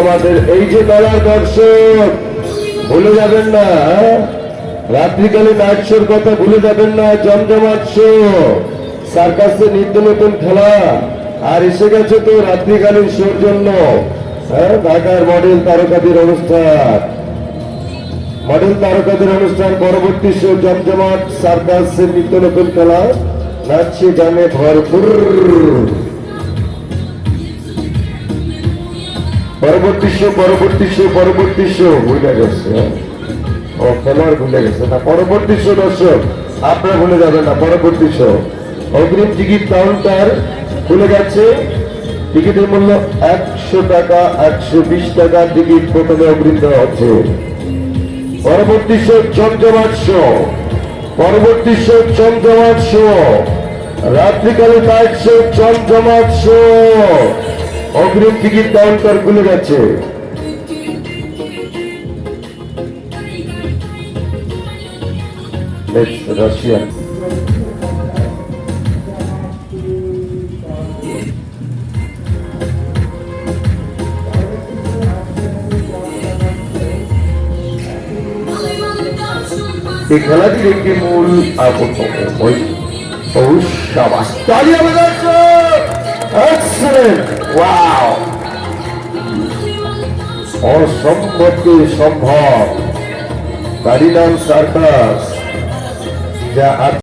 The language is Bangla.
আমাদের এই যে মেলার দর্শক, ভুলে যাবেন না? রাত্রিকালীন নাইট শোর কথা ভুলে যাবেন না, জমজমাট শো সার্কাসে নিত্য নতুন খেলা। আর এসে গেছে তো রাত্রিকালীন শোর জন্য। হ্যাঁ ঢাকার মডেল তারকাদের অনুষ্ঠান। মডেল তারকাদের অনুষ্ঠান, পরবর্তী শো জমজমাট সার্কাসের নিত্য নতুন খেলা। নাচছে গানে ভরপুর। পরবর্তী শো পরবর্তী শো পরবর্তী শো ভুলে গেছে? ও খেলোয়াড় ভুলে গেছে। না পরবর্তী শো দর্শক, আপনারা ভুলে যাবেন না, পরবর্তী শো অগ্রিম টিকিট কাউন্টার খুলে গেছে। টিকিটের মূল্য একশো টাকা, একশো বিশ টাকা টিকিট প্রথমে অগ্রিম দেওয়া হচ্ছে। পরবর্তী শো চন্দ্রমাট শো পরবর্তী শো চন্দ্রমাট শো রাত্রিকালে নাইট শো চন্দ্রমাট শো অগ্রিম টিকিট কাউন্টার খুলে গেছে। রাশিয়ান এই খেলাটির একটি মূল আকর্ষণ ওই সাবাস। এক্সেলেন্ট ওয়াও অসম্ভবকে সম্ভব। গাড়িদান সার্কাস যা